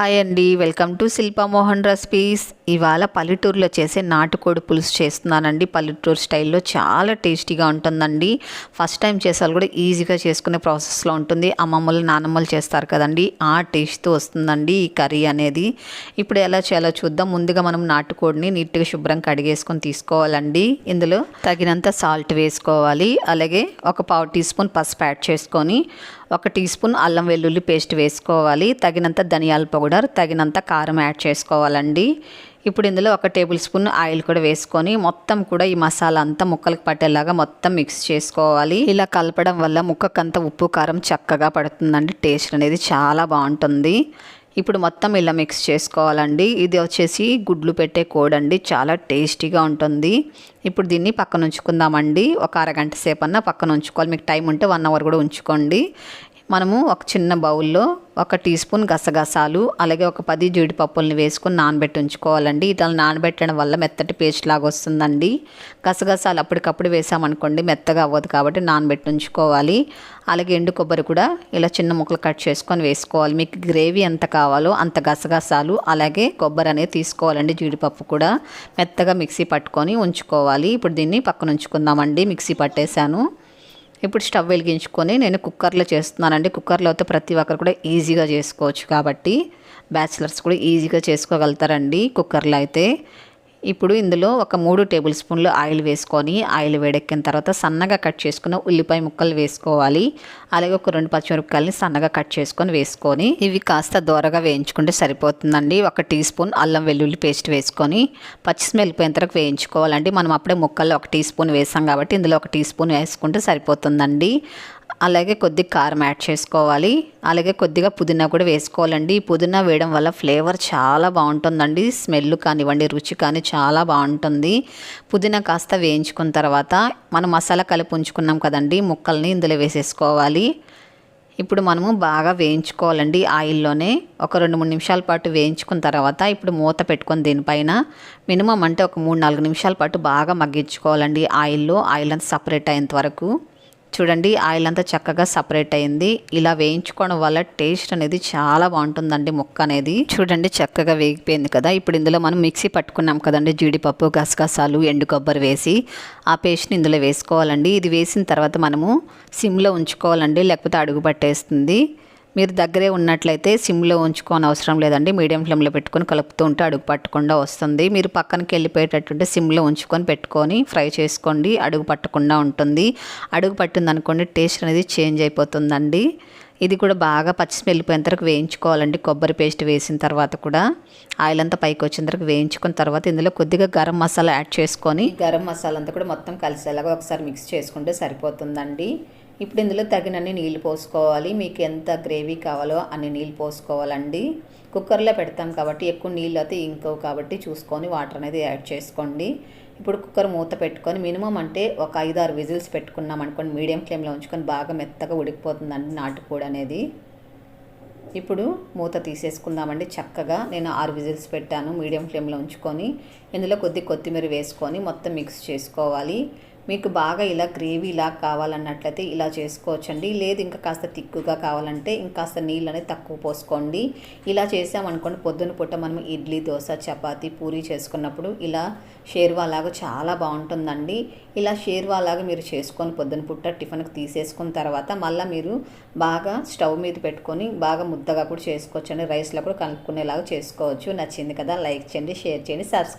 Hi అండి. Welcome to Shilpa Mohan recipes. ఇవాళ పల్లెటూరులో చేసే నాటుకోడి పులుసు చేస్తున్నానండి. పల్లెటూరు స్టైల్లో చాలా టేస్టీగా ఉంటుందండి. ఫస్ట్ టైం చేసాలు కూడా ఈజీగా చేసుకునే ప్రాసెస్లో ఉంటుంది. అమ్మమ్మలు నానమ్మలు చేస్తారు కదండి. ఆ టేస్ట్తో వస్తుందండి ఈ కర్రీ అనేది. ఇప్పుడు ఎలా చేయాలో చూద్దాం. ముందుగా మనం నాటుకోడిని నీట్గా శుభ్రం కడిగేసుకొని తీసుకోవాలండి. ఇందులో తగినంత సాల్ట్ వేసుకోవాలి. అలాగే ఒక పావు టీ స్పూన్ పసుపు యాడ్ చేసుకొని ఒక టీ స్పూన్ అల్లం వెల్లుల్లి పేస్ట్ వేసుకోవాలి. తగినంత ధనియాల పౌడర్ తగినంత కారం యాడ్ చేసుకోవాలండి. ఇప్పుడు ఇందులో ఒక టేబుల్ స్పూన్ ఆయిల్ కూడా వేసుకొని మొత్తం కూడా ఈ మసాలా అంతా ముక్కలకు పట్టేలాగా మొత్తం మిక్స్ చేసుకోవాలి. ఇలా కలపడం వల్ల ముక్కకంతా ఉప్పు కారం చక్కగా పడుతుందండి. టేస్ట్ అనేది చాలా బాగుంటుంది. ఇప్పుడు మొత్తం ఇలా మిక్స్ చేసుకోవాలండి. ఇది వచ్చేసి గుడ్లు పెట్టే కోడండి. చాలా టేస్టీగా ఉంటుంది. ఇప్పుడు దీన్ని పక్కన ఉంచుకుందామండి. ఒక అరగంట సేపు అన్న పక్కన ఉంచుకోవాలి. మీకు టైం ఉంటే వన్ అవర్ కూడా ఉంచుకోండి. మనము ఒక చిన్న బౌల్లో ఒక టీ స్పూన్ గసగసాలు అలాగే ఒక పది జీడిపప్పుల్ని వేసుకుని నానబెట్టి ఉంచుకోవాలండి. ఇట్లా నానబెట్టడం వల్ల మెత్తటి పేస్ట్ లాగా వస్తుందండి. గసగసాలు అప్పటికప్పుడు వేసామనుకోండి మెత్తగా అవ్వదు కాబట్టి నానబెట్టి ఉంచుకోవాలి. అలాగే ఎండు కొబ్బరి కూడా ఇలా చిన్న ముక్కలు కట్ చేసుకొని వేసుకోవాలి. మీకు గ్రేవీ ఎంత కావాలో అంత గసగసాలు అలాగే కొబ్బరి అనేది తీసుకోవాలండి జీడిపప్పు కూడా. మెత్తగా మిక్సీ పట్టుకొని ఉంచుకోవాలి. ఇప్పుడు దీన్ని పక్కన ఉంచుకుందామండి. మిక్సీ పట్టేశాను. ఇప్పుడు స్టవ్ వెలిగించుకొని నేను కుక్కర్లో చేస్తున్నానండి. కుక్కర్లో అయితే ప్రతి ఒక్కరు కూడా ఈజీగా చేసుకోవచ్చు కాబట్టి బ్యాచిలర్స్ కూడా ఈజీగా చేసుకోగలుగుతారండి కుక్కర్లో అయితే. ఇప్పుడు ఇందులో ఒక మూడు టేబుల్ స్పూన్లు ఆయిల్ వేసుకొని ఆయిల్ వేడెక్కిన తర్వాత సన్నగా కట్ చేసుకున్న ఉల్లిపాయ ముక్కలు వేసుకోవాలి. అలాగే ఒక రెండు పచ్చిమిరపకాయలని సన్నగా కట్ చేసుకొని వేసుకొని ఇవి కాస్త దూరగా వేయించుకుంటే సరిపోతుందండి. ఒక టీ స్పూన్ అల్లం వెల్లుల్లి పేస్ట్ వేసుకొని పచ్చి స్మెల్ పోయిన తర్వాత వేయించుకోవాలండి. మనం అప్పుడే ముక్కల్లో ఒక టీ స్పూన్ వేసాం కాబట్టి ఇందులో ఒక టీ స్పూన్ వేసుకుంటే సరిపోతుందండి. అలాగే కొద్ది కారం యాడ్ చేసుకోవాలి. అలాగే కొద్దిగా పుదీనా కూడా వేసుకోవాలండి. ఈ పుదీనా వేయడం వల్ల ఫ్లేవర్ చాలా బాగుంటుందండి. స్మెల్ కానివ్వండి రుచి కానీ చాలా బాగుంటుంది. పుదీనా కాస్త వేయించుకున్న తర్వాత మనం మసాలా కలిపి ఉంచుకున్నాం కదండి ముక్కల్ని ఇందులో వేసేసుకోవాలి. ఇప్పుడు మనము బాగా వేయించుకోవాలండి ఆయిల్లోనే. ఒక రెండు మూడు నిమిషాల పాటు వేయించుకున్న తర్వాత ఇప్పుడు మూత పెట్టుకొని దీనిపైన మినిమం అంటే ఒక మూడు నాలుగు నిమిషాల పాటు బాగా మగ్గించుకోవాలండి ఆయిల్లో. ఆయిల్ అంతా సపరేట్ అయ్యేంత వరకు. చూడండి ఆయిల్ అంతా చక్కగా సపరేట్ అయింది. ఇలా వేయించుకోవడం వల్ల టేస్ట్ అనేది చాలా బాగుంటుందండి ముక్క అనేది. చూడండి చక్కగా వేగిపోయింది కదా. ఇప్పుడు ఇందులో మనం మిక్సీ పట్టుకున్నాం కదండి జీడిపప్పు గసగసాలు ఎండు కొబ్బరి వేసి ఆ పేస్ట్ని ఇందులో వేసుకోవాలండి. ఇది వేసిన తర్వాత మనము సిమ్లో ఉంచుకోవాలండి లేకపోతే అడుగు పట్టేస్తుంది. మీరు దగ్గరే ఉన్నట్లయితే సిమ్లో ఉంచుకోని అవసరం లేదండి. మీడియం ఫ్లేమ్లో పెట్టుకొని కలుపుతూ ఉంటే అడుగు పట్టకుండా వస్తుంది. మీరు పక్కనకి వెళ్ళిపోయేటట్టుంటే సిమ్లో ఉంచుకొని పెట్టుకొని ఫ్రై చేసుకోండి. అడుగు పట్టకుండా ఉంటుంది. అడుగు పట్టింది అనుకోండి టేస్ట్ అనేది చేంజ్ అయిపోతుందండి. ఇది కూడా బాగా పచ్చి వెళ్ళిపోయిన తర్వాత వేయించుకోవాలండి. కొబ్బరి పేస్ట్ వేసిన తర్వాత కూడా. ఆయిల్ అంతా పైకి వచ్చిన తర్వాత వేయించుకున్న తర్వాత ఇందులో కొద్దిగా గరం మసాలా యాడ్ చేసుకొని గరం మసాలా అంతా కూడా మొత్తం కలిసేలాగా ఒకసారి మిక్స్ చేసుకుంటే సరిపోతుందండి. ఇప్పుడు ఇందులో తగినన్ని నీళ్ళు పోసుకోవాలి. మీకు ఎంత గ్రేవీ కావాలో అన్ని నీళ్ళు పోసుకోవాలండి. కుక్కర్లో పెడతాం కాబట్టి ఎక్కువ నీళ్ళు అయితే ఇంకో కాబట్టి చూసుకొని వాటర్ అనేది యాడ్ చేసుకోండి. ఇప్పుడు కుక్కర్ మూత పెట్టుకొని మినిమం అంటే ఒక ఐదు ఆరు విజిల్స్ పెట్టుకున్నాం అనుకోండి. మీడియం ఫ్లేమ్లో ఉంచుకొని బాగా మెత్తగా ఉడికిపోతుందండి నాటుకోడి అనేది. ఇప్పుడు మూత తీసేసుకుందామండి చక్కగా. నేను ఆరు విజిల్స్ పెట్టాను మీడియం ఫ్లేమ్లో ఉంచుకొని. ఇందులో కొద్ది కొత్తిమీర వేసుకొని మొత్తం మిక్స్ చేసుకోవాలి. మీకు బాగా ఇలా గ్రేవీ ఇలా కావాలన్నట్లయితే ఇలా చేసుకోవచ్చండి. లేదు ఇంకా కాస్త తిక్కుగా కావాలంటే ఇంకాస్త నీళ్ళు అనేది తక్కువ పోసుకోండి. ఇలా చేసామనుకోండి పొద్దున పూట మనం ఇడ్లీ దోశ చపాతి పూరి చేసుకున్నప్పుడు ఇలా షేర్వా లాగా చాలా బాగుంటుందండి. ఇలా షేర్వా లాగా మీరు చేసుకొని పొద్దున పుట్ట టిఫిన్కి తీసేసుకున్న తర్వాత మళ్ళీ మీరు బాగా స్టవ్ మీద పెట్టుకొని బాగా ముద్దగా కూడా చేసుకోవచ్చండి. రైస్లో కూడా కలుపుకునేలాగా చేసుకోవచ్చు. నచ్చింది కదా లైక్ చేయండి షేర్ చేయండి సబ్స్క్రైబ్